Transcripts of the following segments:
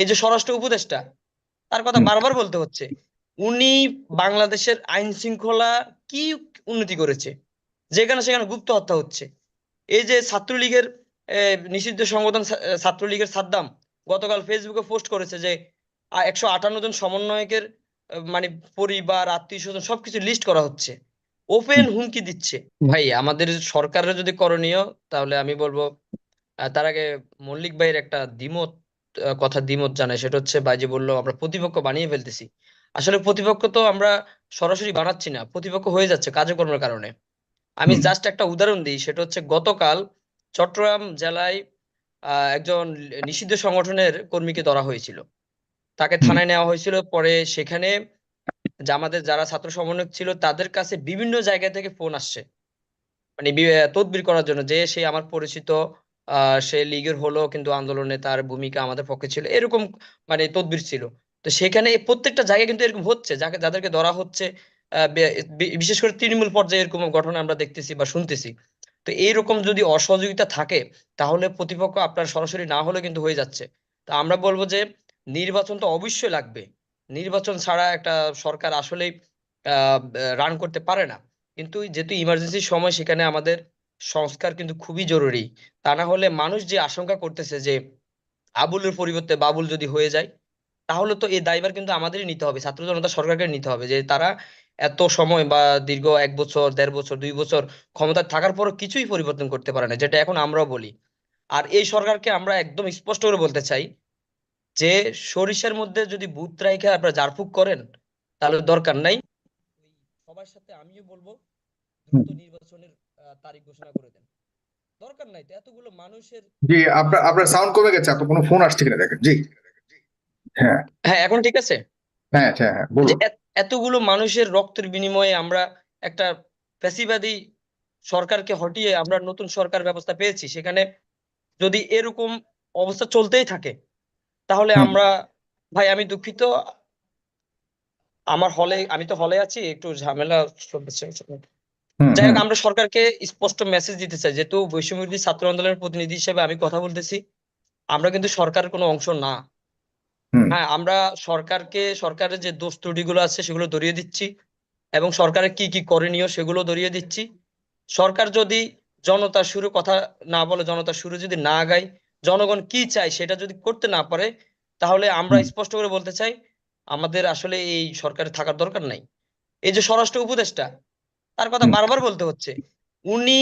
এই যে স্বরাষ্ট্র উপদেষ্টা তার কথা বারবার বলতে হচ্ছে উনি বাংলাদেশের আইন শৃঙ্খলা কি উন্নতি করেছে? যেখানে সেখানে গুপ্ত হত্যা হচ্ছে। এই যে ছাত্রলীগের নিষিদ্ধ সংগঠন ছাত্রলীগের সাদ্দাম গতকাল ফেসবুকে পোস্ট করেছে যে একশো আটান্ন জন সমন্বয়কের মানে পরিবার আত্মীয় স্বজন সবকিছু লিস্ট করা হচ্ছে। ওপেন হুমকি দিচ্ছে। ভাই আমাদের সরকারের যদি করণীয় তাহলে আমি বলব তার আগে মল্লিক ভাইয়ের একটা দ্বিমত কথা দ্বিমত জানায়। সেটা হচ্ছে যে বলল আমরা প্রতিপক্ষ বানিয়ে ফেলতেছি। আসলে প্রতিপক্ষ তো আমরা সরাসরি বানাচ্ছি না প্রতিপক্ষ হয়ে যাচ্ছে কার্যক্রমের কারণে। আমি জাস্ট একটা উদাহরণ দিই সেটা হচ্ছে গতকাল চট্টগ্রাম জেলায় একজন নিষিদ্ধ সংগঠনের কর্মীকে ধরা হয়েছিল। তাকে থানায় নেওয়া হয়েছিল। পরে সেখানে আমাদের যারা ছাত্র সমন্বয়ক ছিল তাদের কাছে বিভিন্ন জায়গা থেকে ফোন আসছে। মানে তদবির করার জন্য যে সে আমার পরিচিত সে লীগের হলো কিন্তু আন্দোলনে তার ভূমিকা আমাদের পক্ষে ছিল। এরকম মানে তদবির ছিল। তো সেখানে প্রত্যেকটা জায়গায় কিন্তু এরকম হচ্ছে, যাকে, যাদেরকে ধরা হচ্ছে বিশেষ করে তৃণমূল পর্যায়ে এরকম ঘটনা আমরা দেখতেছি বা শুনতেছি। তো এইরকম যদি অসহযোগিতা থাকে, তাহলে প্রতিপক্ষ আপনার সরাসরি না হলে কিন্তু হয়ে যাচ্ছে। তা আমরা বলব যে নির্বাচন তো অবশ্যই লাগবে। নির্বাচন ছাড়া একটা সরকার আসলেই রান করতে পারে না। কিন্তু যেহেতু ইমার্জেন্সি সময় সেখানে আমাদের সংস্কার কিন্তু খুবই জরুরি। তা না হলে মানুষ যে আশঙ্কা করতেছে যে আবুলের পরিবর্তে বাবুল যদি হয়ে যায় তাহলে তো এই দায়ভার কিন্তু আমাদেরই নিতে হবে ছাত্র জনতা সরকারকে নিতে হবে যে তারা এত সময় বা দীর্ঘ এক বছর দেড় বছর দুই বছর ক্ষমতায় থাকার পরও কিছুই পরিবর্তন করতে পারে না যেটা এখন আমরাও বলি। আর এই সরকারকে আমরা একদম স্পষ্ট করে বলতে চাই যে সরিষার মধ্যে যদি বুথ রাইখে আপনারা জারফুক করেন তাহলে দরকার নাই। সবার সাথে আমিও বলব দ্রুত নির্বাচনের তারিখ ঘোষণা করে দেন। দরকার নাই তো এতগুলো মানুষের জি আপনার আপনার সাউন্ড কমে গেছে আপনার কোনো ফোন আসছে কিনা দেখেন জি। হ্যাঁ। হ্যাঁ এখন ঠিক আছে? হ্যাঁ হ্যাঁ হ্যাঁ বলুন। এতগুলো মানুষের রক্তের বিনিময়ে আমরা একটা ফ্যাসিবাদী সরকারকে হটিয়ে আমরা নতুন সরকার ব্যবস্থা পেয়েছি সেখানে যদি এরকম অবস্থা চলতেই থাকে তাহলে আমরা ভাই আমি দুঃখিত। আমার হলে আমি তো হলে আছি একটু ঝামেলা যাই হোক আমরা সরকারকে স্পষ্ট মেসেজ দিতে চাই যেহেতু বৈষম্যবিরোধী ছাত্র আন্দোলনের প্রতিনিধি হিসেবে আমি কথা বলতেছি আমরা কিন্তু সরকারের কোনো অংশ না। হ্যাঁ আমরা সরকারকে সরকারের যে দোষ ত্রুটিগুলো আছে সেগুলো ধরিয়ে দিচ্ছি এবং সরকারের কি কি করণীয় সেগুলো ধরিয়ে দিচ্ছি। সরকার যদি জনতার সুরে কথা না বলে জনতার সুরে যদি না গায় জনগণ কি চায় সেটা যদি করতে না পারে তাহলে আমরা স্পষ্ট করে বলতে চাই আমাদের আসলে এই সরকারে থাকার দরকার নাই। এই যে স্বরাষ্ট্র উপদেষ্টা তার কথা বারবার বলতে হচ্ছে। উনি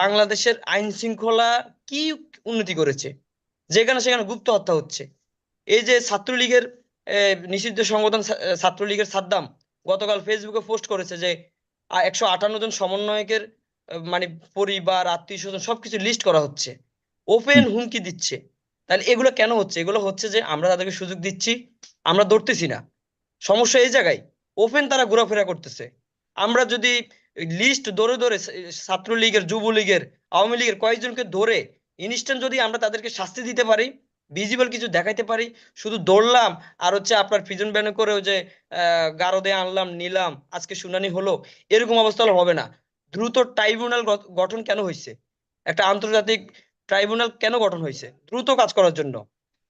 বাংলাদেশের আইন শৃঙ্খলা কি উন্নতি করেছে? যেখানে সেখানে গুপ্ত হত্যা হচ্ছে। এই যে ছাত্রলীগের নিষিদ্ধ সংগঠন ছাত্রলীগের সাদ্দাম গতকাল ফেসবুকে পোস্ট করেছে যে একশো আটান্ন জন সমন্বয়কের মানে পরিবার আত্মীয় স্বজন সবকিছু লিস্ট করা হচ্ছে। ওপেন হুমকি দিচ্ছে। তাহলে এগুলো কেন হচ্ছে? এগুলো হচ্ছে যে আমরা তাদেরকে সুযোগ দিচ্ছি আমরা ধরতেছি না। সমস্যা এই জায়গায়। ওপেন তারা ঘোরাফেরা করতেছে। আমরা যদি লিস্ট ধরে ধরে ছাত্রলীগের, যুবলীগের, আওয়ামী লীগের কয়েকজনকে ধরে ইনস্ট্যান্ট যদি আমরা তাদেরকে শাস্তি দিতে পারি ভিজিবল কিছু দেখাইতে পারি, শুধু দৌড়লাম আর হচ্ছে আপনার পিজন ব্যানে করে ওই যে গারদে আনলাম, নিলাম, আজকে শুনানি হলো, এরকম অবস্থা হবে না। দ্রুত ট্রাইব্যুনাল গঠন কেন হয়েছে একটা আন্তর্জাতিক ট্রাইব্যুনাল কেন গঠন হয়েছে দ্রুত কাজ করার জন্য,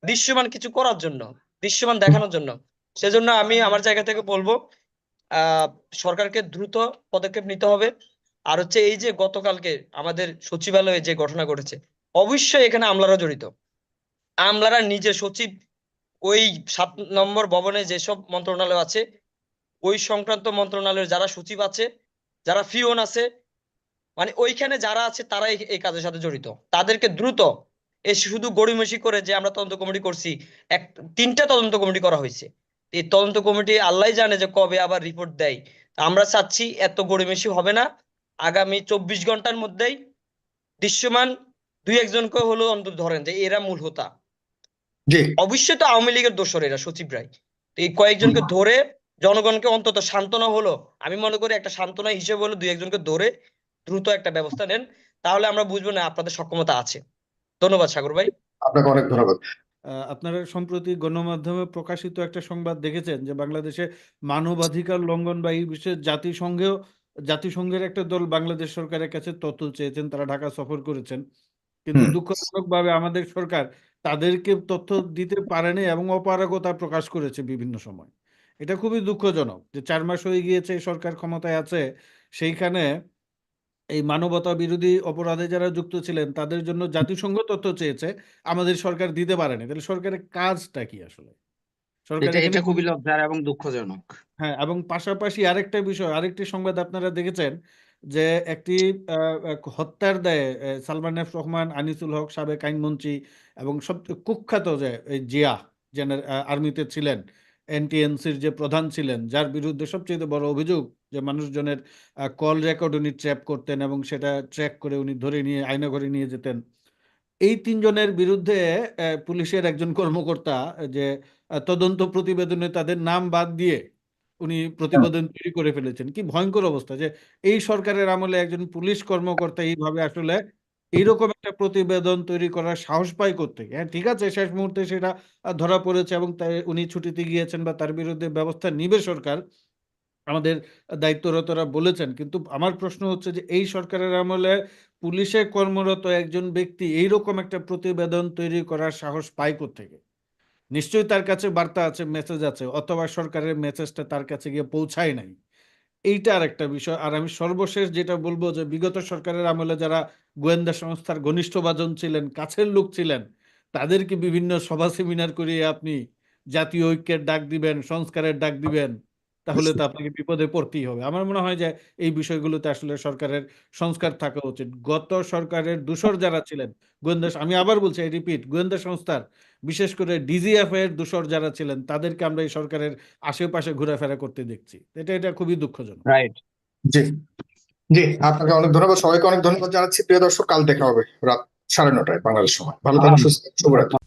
দৃশ্যমান কিছু করার জন্য, দৃশ্যমান দেখানোর জন্য। সেজন্য আমি আমার জায়গা থেকে বলব সরকারকে দ্রুত পদক্ষেপ নিতে হবে। আর হচ্ছে এই যে গতকালকে আমাদের সচিবালয়ে যে ঘটনা ঘটেছে, অবশ্যই এখানে আমলারা জড়িত। আমলারা নিজে সচিব, ওই সাত নম্বর ভবনে যেসব মন্ত্রণালয় আছে, ওই সংক্রান্ত মন্ত্রণালয়ের যারা সচিব আছে, যারা ফিওন আছে মানে ওইখানে যারা আছে তারাই এই কাজের সাথে জড়িত। তাদেরকে দ্রুত এই শুধু গড়িমসি করে যে আমরা তদন্ত কমিটি করছি, এক, তিনটা তদন্ত কমিটি করা হয়েছে। এই তদন্ত কমিটি আল্লাহ জানে যে কবে আবার রিপোর্ট দেয়। আমরা চাচ্ছি এত গড়িমসি হবে না। আগামী চব্বিশ ঘণ্টার মধ্যেই দৃশ্যমান দুই একজনকে হলো অন্তত ধরেন যে এরা মূল হোতা। অবশ্যই তো আওয়ামী লীগের দোষর এরা সচিব রায়। তো এই কয়েকজনকে ধরে জনগণকে অন্তত সান্ত্বনা হলো আমি মনে করি একটা সান্ত্বনা হিসেবে হলো দুই একজনকে ধরে দ্রুত একটা ব্যবস্থা নেন তাহলে আমরা বুঝব না আপনাদের সক্ষমতা আছে। ধন্যবাদ সাগর ভাই। আপনাকে অনেক ধন্যবাদ। আপনারা সম্প্রতি গণমাধ্যমে প্রকাশিত একটা সংবাদ দেখেছেন যে বাংলাদেশে মানবাধিকার লঙ্ঘন বা এই বিষয়ে জাতিসংঘেও জাতিসংঘের একটা দল বাংলাদেশ সরকারের কাছে তথ্য চেয়েছেন তারা ঢাকা সফর করেছেন। কিন্তু দুঃখজনক দুঃখজনকভাবে আমাদের সরকার তাদেরকে তথ্য দিতে পারেনি এবং অপারগতা প্রকাশ করেছে বিভিন্ন সময়। এটা খুবই দুঃখজনক যে চার মাস হয়ে গিয়েছে সরকার ক্ষমতায় আছে সেইখানে এই মানবতা বিরোধী অপরাধে যারা যুক্ত ছিলেন তাদের জন্য জাতিসংঘ তথ্য চেয়েছে আমাদের সরকার দিতে পারেনি। তাহলে সরকারের কাজটা কি আসলে? সরকার এটা এখানে এটা খুবই লজ্জার এবং দুঃখজনক। হ্যাঁ এবং পাশাপাশি আরেকটা বিষয় আরেকটি সংবাদ আপনারা দেখেছেন যে একটি আহ, হত্যার দায়ে সালমান এফ রহমান আনিসুল হক সাবেক আইনমন্ত্রী এবং সবচেয়ে কুখ্যাত যে জিয়া জেনার আর্মিতে ছিলেন এনটিএনসির যে প্রধান ছিলেন যার বিরুদ্ধে সবচেয়ে বড় অভিযোগ যে মানুষজনের কল রেকর্ড উনি ট্র্যাপ করতেন এবং সেটা ট্র্যাক করে উনি ধরে নিয়ে আয়নাঘরে নিয়ে যেতেন। এই তিনজনের বিরুদ্ধে পুলিশের একজন কর্মকর্তা, যে তদন্ত প্রতিবেদনে তাদের নাম বাদ দিয়ে উনি প্রতিবেদন তৈরি করে ফেলেছেন। কি ভয়ঙ্কর অবস্থা যে এই সরকারের আমলে একজন পুলিশ কর্মকর্তা এইভাবে আসলে এইরকম একটা প্রতিবেদন তৈরি করার সাহস পায় করতে হ্যাঁ ঠিক আছে, শেষ মুহূর্তে সেটা ধরা পড়েছে এবং তাই উনি ছুটিতে গিয়েছেন বা তার বিরুদ্ধে ব্যবস্থা নিবে সরকার। আমাদের দায়িত্বরতরা বলেছেন। কিন্তু আমার প্রশ্ন হচ্ছে যে, এই সরকারের আমলে পুলিশে কর্মরত একজন ব্যক্তি এইরকম একটা প্রতিবেদন তৈরি করার সাহস পায় থেকে নিশ্চয়ই তার কাছে বার্তা আছে মেসেজ আছে, অথবা সরকারের মেসেজটা তার কাছে গিয়ে পৌঁছায় নাই। এইটা আর একটা বিষয়। আর আমি সর্বশেষ যেটা বলব যে, বিগত সরকারের আমলে যারা গোয়েন্দা সংস্থার ঘনিষ্ঠভাজন ছিলেন, কাছের লোক ছিলেন, তাদেরকে বিভিন্ন সভা সেমিনার করিয়ে আপনি জাতীয় ঐক্যের ডাক দিবেন, সংস্কারের ডাক দিবেন তাহলে তো আপনাকে বিপদে পড়তেই হবে। আমার মনে হয় যে এই বিষয়গুলোতে আসলে সরকারের সংস্কার থাকা উচিত। গত সরকারের দূষর যারা ছিলেন গোয়েন্দা আমি আবার বলছি রিপিট গোয়েন্দা সংস্থার বিশেষ করে ডিজিএফ এর দূষর যারা ছিলেন তাদেরকে আমরা এই সরকারের আশেপাশে ঘোরাফেরা করতে দেখছি। এটা এটা খুবই দুঃখজনক। রাইট জি। জি আপনাকে অনেক ধন্যবাদ। সবাইকে অনেক ধন্যবাদ জানাচ্ছি। প্রিয় দর্শক কাল দেখা হবে রাত সাড়ে নটায় বাংলাদেশ সময়। ভালো থাকুন সুস্থ শুভরাত্রি।